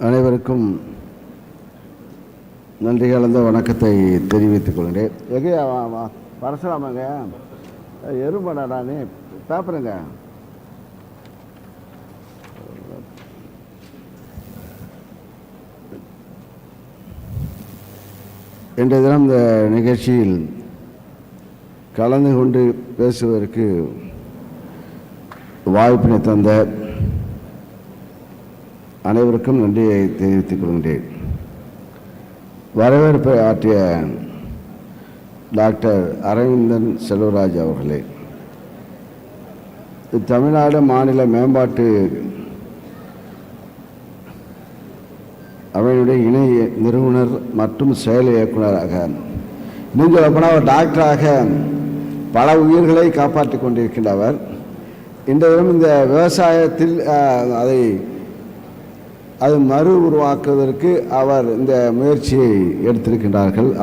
அனைவருக்கும் நன்றி கலந்த வணக்கத்தை தெரிவித்துக் கொள்கிறேன். எங்கே? பரசுராமங்க. எறும்படாடா பேப்பருங்க இன்றைய தினம் இந்த நிகழ்ச்சியில் கலந்து கொண்டு பேசுவதற்கு வாய்ப்பினை தந்த அனைவருக்கும் நன்றியை தெரிவித்துக் கொள்கின்றேன். வரவேற்பை ஆற்றிய டாக்டர் அரவிந்தன் செல்வராஜ் அவர்களே தமிழ்நாடு மாநில மேம்பாட்டு அவையுடைய இணை நிறுவனர் மற்றும் செயல் இயக்குநராக நீங்கள் அப்படின்னா ஒரு டாக்டராக பல உயிர்களை காப்பாற்றி கொண்டிருக்கின்றவர். இன்றைய இந்த விவசாயத்தில் அதை அது மறு உருவாக்குவதற்கு அவர் இந்த முயற்சியை எடுத்திருக்கின்றார்கள்.